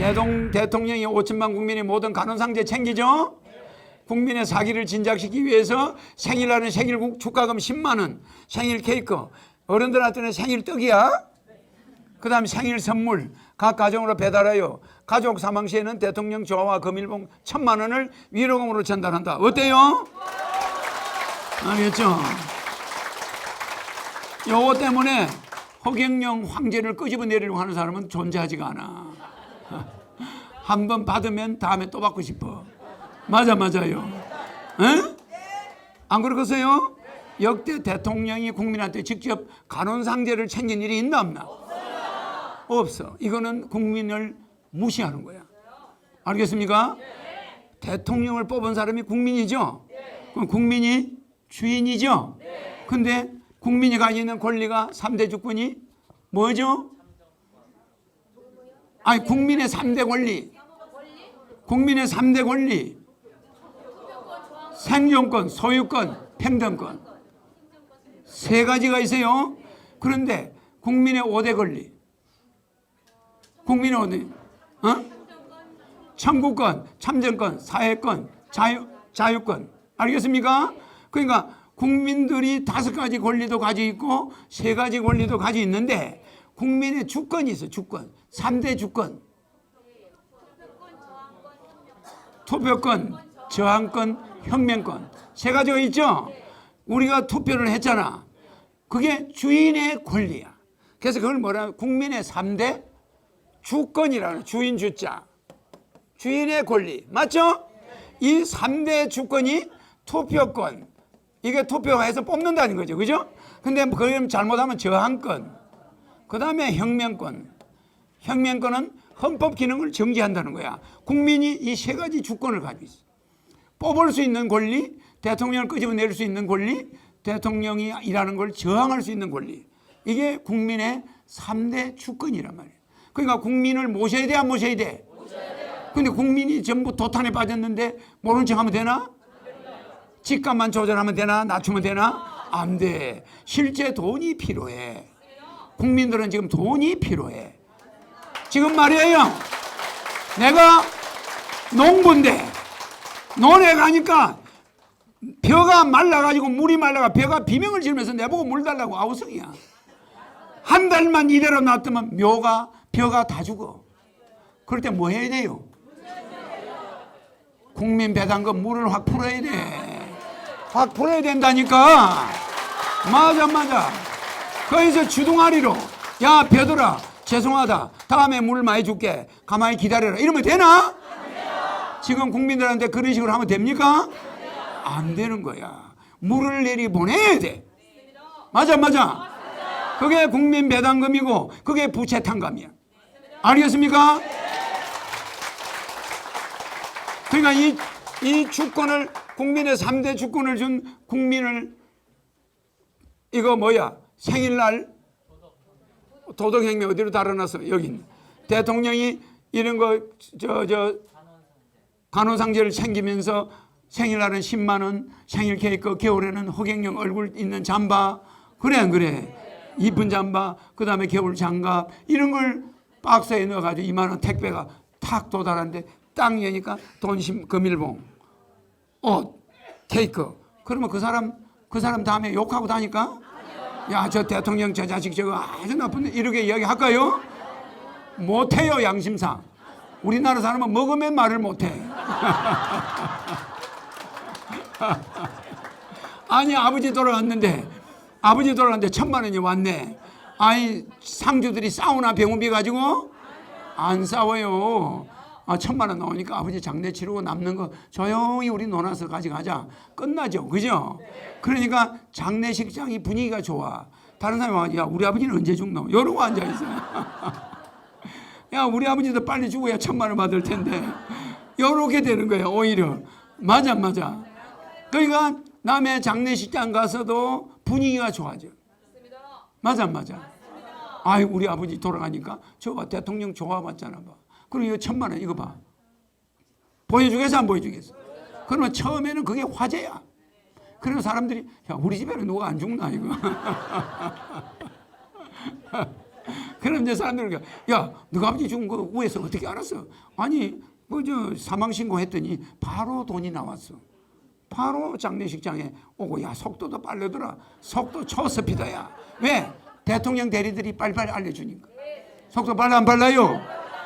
대동, 대통령이 5천만 국민의 모든 간호상제 챙기죠? 국민의 사기를 진작시키기 위해서 생일날은 생일 축가금 10만 원, 생일 케이크, 어른들한테는 생일 떡이야. 그 다음 생일 선물 각 가정으로 배달하여 가족 사망 시에는 대통령 조화와 금일봉 천만 원을 위로금으로 전달한다. 어때요? 알겠죠? 요거 때문에 허경영 황제를 끄집어 내리려고 하는 사람은 존재하지가 않아. 한 번 받으면 다음에 또 받고 싶어. 맞아 맞아요. 에? 안 그러겠어요? 역대 대통령이 국민한테 직접 간혼상제를 챙긴 일이 있나 없나? 없어. 이거는 국민을 무시하는 거야. 알겠습니까? 대통령을 뽑은 사람이 국민이죠. 그럼 국민이 주인이죠. 근데 국민이 가지고 있는 권리가 3대 주권이 뭐죠? 아니 국민의 3대 권리. 국민의 3대 권리. 생존권, 소유권, 평등권. 세 가지가 있어요. 그런데 국민의 5대 권리. 국민의 5대 어? 청구권, 참정권, 사회권, 자유, 자유권. 알겠습니까? 그러니까 국민들이 다섯 가지 권리도 가지고 있고 세 가지 권리도 가지고 있는데 국민의 주권이 있어, 주권. 3대 주권. 투표권, 저항권, 혁명권. 세 가지가 있죠? 우리가 투표를 했잖아. 그게 주인의 권리야. 그래서 그걸 뭐라 국민의 3대 주권이라는 주인 주자. 주인의 권리. 맞죠? 이 3대 주권이 투표권. 이게 투표해서 뽑는다는 거죠. 그죠? 근데 그럼 잘못하면 저항권. 그 다음에 혁명권. 혁명권은 헌법 기능을 정지한다는 거야. 국민이 이 세 가지 주권을 가지고 있어. 뽑을 수 있는 권리, 대통령을 끄집어낼 수 있는 권리, 대통령이 일하는 걸 저항할 수 있는 권리. 이게 국민의 3대 주권이란 말이에요. 그러니까 국민을 모셔야 돼, 안 모셔야 돼? 근데 국민이 전부 도탄에 빠졌는데 모른 척 하면 되나? 집값만 조절하면 되나? 낮추면 되나? 안 돼. 실제 돈이 필요해. 국민들은 지금 돈이 필요해. 지금 말이에요. 내가 농부인데 논에 가니까 벼가 말라가지고 물이 말라가 벼가 비명을 지르면서 내보고 물 달라고 아우성이야. 한 달만 이대로 놔두면 묘가 벼가 다 죽어. 그럴 때 뭐 해야 돼요? 국민 배당금 물을 확 풀어야 돼. 확 풀어야 된다니까. 맞아 맞아. 거기서 주둥아리로 야 벼들아 죄송하다. 다음에 물 많이 줄게. 가만히 기다려라. 이러면 되나? 지금 국민들한테 그런 식으로 하면 됩니까? 안 되는 거야. 물을 내리 보내야 돼. 맞아 맞아. 그게 국민 배당금이고 그게 부채 탕감이야. 알겠습니까? 그러니까 이, 이 주권을 국민의 3대 주권을 준 국민을 이거 뭐야 생일날 도덕행위 어디로 달아놨어 여기 있네. 대통령이 이런 거 저 저 간호상제를 챙기면서 생일날은 10만 원 생일 케이크 겨울에는 허경영 얼굴 있는 잠바. 그래 안 그래? 이쁜 잠바 그 다음에 겨울 장갑. 이런 걸 박스에 넣어가지고 2만 원 택배가 탁 도달하는데 딱 여니까 돈심 금일봉. 옷 케이크. 그러면 그 사람 그 사람 다음에 욕하고 다니까 야 저 대통령 저 자식 저거 아주 나쁜데 이렇게 이야기할까요? 못해요 양심상. 우리나라 사람은 먹으면 말을 못해. 아니 아버지 돌아갔는데 아버지 돌아갔는데 천만 원이 왔네. 아니 상주들이 싸우나 병원비 가지고? 안 싸워요 아, 천만 원 나오니까 아버지 장례 치르고 남는 거 조용히 우리 논아서 가져가자. 끝나죠. 그죠? 그러니까 장례식장이 분위기가 좋아. 다른 사람이 와 야 우리 아버지는 언제 죽노? 이러고 앉아있어 야 우리 아버지도 빨리 죽어야 천만 원 받을 텐데. 이렇게 되는 거예요 오히려. 맞아 맞아. 그러니까 남의 장례식장 가서도 분위기가 좋아져. 맞아 맞아. 아이 우리 아버지 돌아가니까 저봐 대통령 좋아봤잖아 봐 그리고 이거 천만 원 이거 봐 보여주겠어 안 보여주겠어 그러면 처음에는 그게 화제야 그래서 사람들이 야 우리 집에는 누가 안 죽나 이거 그럼 이제 사람들이 야, 너가 아버지 죽은 거 위에서 어떻게 알았어? 아니, 그저 사망 신고했더니 바로 돈이 나왔어. 바로 장례식장에 오고 야 속도도 빠르더라. 속도 초스피드야. 왜? 대통령 대리들이 빨리빨리 알려주니까. 속도 빨라 안 빨라요?